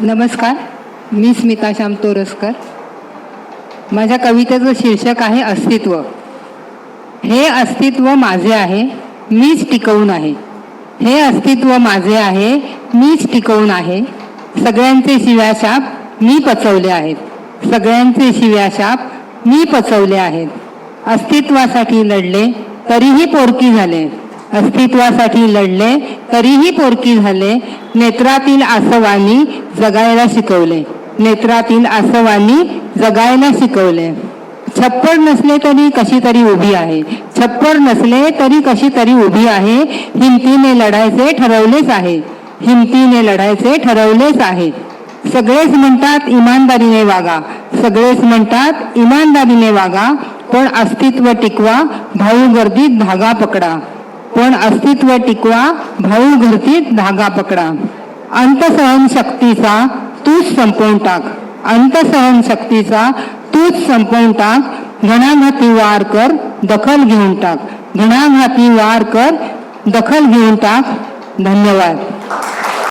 नमस्कार मी स्मिता श्याम तोरसकर. माझ्या कवितेचं शीर्षक आहे अस्तित्व. हे अस्तित्व माझे आहे मीच टिकवून आहे. हे अस्तित्व माझे आहे मीच टिकवून आहे. सगळ्यांचे शिव्याशाप मी पचवले आहेत. सगळ्यांचे शिव्याशाप मी पचवले आहेत. अस्तित्वासाठी लढले तरीही पोरकी झाले. अस्तित्वासाठी लढले तरीही पोरकी झाले. नेत्रातील आसवानी जगायला शिकवले. नेत्रातील आसवांनी जगायला शिकवले. छप्पर नसले तरी कशी तरी उभी आहे. छप्पर नसले तरी कशी तरी उभी आहे. हिमतीने लढायचे ठरवलेच आहे. हिमतीने लढायचे ठरवलेच आहे. सगळेच म्हणतात इमानदारीने वागा. सगळेच म्हणतात इमानदारीने वागा. पण अस्तित्व टिकवा भाऊ गर्दीत धागा पकडा. पण अस्तित्व टिकवा भाऊ गर्दीत धागा पकडा. अंतसहन शक्तीचा तूच संपवून टाक. अंतसहन शक्तीचा तूच संपवून टाक. घणाघाती वार कर दखल घेऊन टाक. घणाघाती वार कर दखल घेऊन टाक. धन्यवाद.